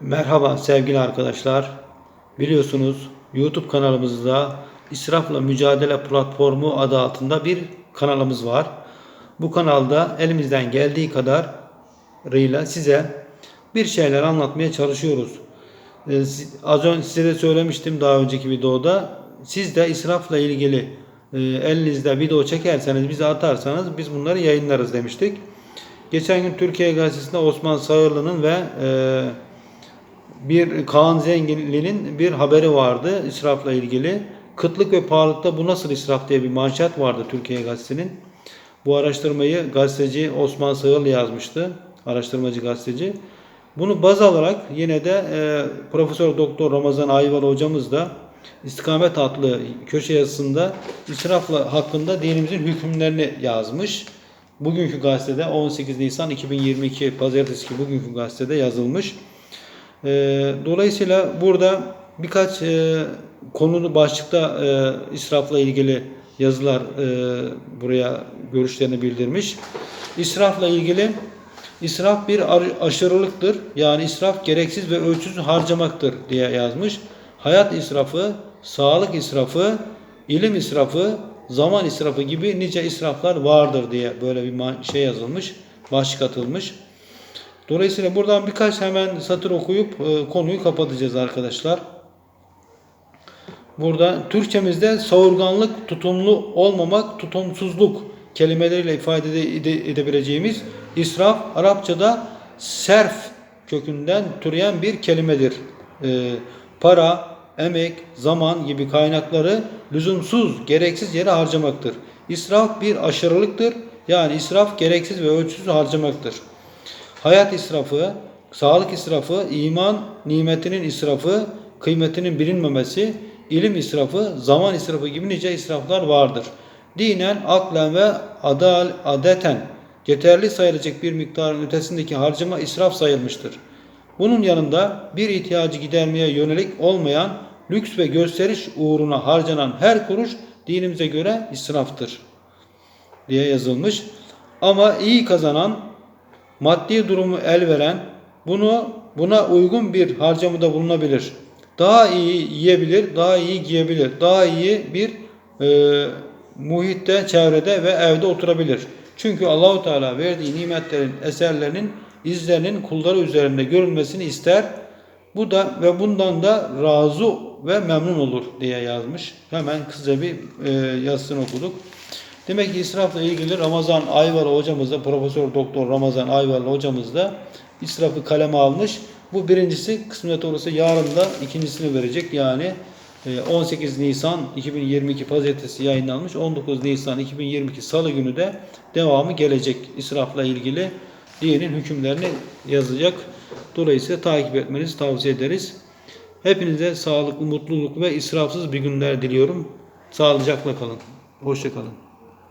Merhaba sevgili arkadaşlar. Biliyorsunuz YouTube kanalımızda İsrafla Mücadele Platformu adı altında bir kanalımız var. Bu kanalda elimizden geldiği kadarıyla size bir şeyler anlatmaya çalışıyoruz. Ee, Az önce size de söylemiştim daha önceki videoda. Siz de israfla ilgili e, elinizde video çekerseniz bize atarsanız biz bunları yayınlarız demiştik. Geçen gün Türkiye Gazetesi'nde Osman Sağırlı'nın ve e, bir Kaan Zenginli'nin bir haberi vardı israfla ilgili. Kıtlık ve pahalılıkta bu nasıl israf diye bir manşet vardı Türkiye Gazetesi'nin. Bu araştırmayı gazeteci Osman Sağırlı yazmıştı. Araştırmacı gazeteci. Bunu baz alarak yine de e, Profesör Doktor Ramazan Ayval hocamız da İstikamet adlı köşe yazısında israfla hakkında dinimizin hükümlerini yazmış. Bugünkü gazetede 18 Nisan 2022 pazartesi bugünkü gazetede yazılmış. E, dolayısıyla burada birkaç e, konulu başlıkta e, israfla ilgili yazılar e, buraya görüşlerini bildirmiş. İsrafla ilgili israf bir aşırılıktır. Yani israf gereksiz ve ölçüsüz harcamaktır diye yazmış. Hayat israfı, sağlık israfı, ilim israfı, zaman israfı gibi nice israflar vardır diye böyle bir şey yazılmış, başlık atılmış. Dolayısıyla buradan birkaç hemen satır okuyup e, konuyu kapatacağız arkadaşlar. Burada Türkçemizde savurganlık, tutumlu olmamak, tutumsuzluk kelimeleriyle ifade ede- ede- edebileceğimiz israf Arapçada serf kökünden türeyen bir kelimedir. E, para, emek, zaman gibi kaynakları lüzumsuz, gereksiz yere harcamaktır. İsraf bir aşırılıktır. Yani israf gereksiz ve ölçüsüz harcamaktır. Hayat israfı, sağlık israfı, iman nimetinin israfı, kıymetinin bilinmemesi, ilim israfı, zaman israfı gibi nice israflar vardır. Dinen, aklen ve adal, adeten yeterli sayılacak bir miktarın ötesindeki harcama israf sayılmıştır. Bunun yanında bir ihtiyacı gidermeye yönelik olmayan lüks ve gösteriş uğruna harcanan her kuruş dinimize göre israftır diye yazılmış. Ama iyi kazanan maddi durumu el veren bunu buna uygun bir harcamada bulunabilir. Daha iyi yiyebilir, daha iyi giyebilir, daha iyi bir e, muhitte, çevrede ve evde oturabilir. Çünkü Allahu Teala verdiği nimetlerin, eserlerinin izlerinin kulları üzerinde görülmesini ister. Bu da ve bundan da razı ve memnun olur diye yazmış. Hemen kısaca bir e, yazısını okuduk. Demek ki israfla ilgili Ramazan Ayvalı hocamız da Profesör Doktor Ramazan Ayvalı hocamız da israfı kaleme almış. Bu birincisi kısmet olursa yarın da ikincisini verecek. Yani e, 18 Nisan 2022 pazartesi yayınlanmış. 19 Nisan 2022 salı günü de devamı gelecek israfla ilgili dinin hükümlerini yazacak. Dolayısıyla takip etmenizi tavsiye ederiz. Hepinize sağlıklı, mutluluk ve israfsız bir günler diliyorum. Sağlıcakla kalın. Hoşça kalın.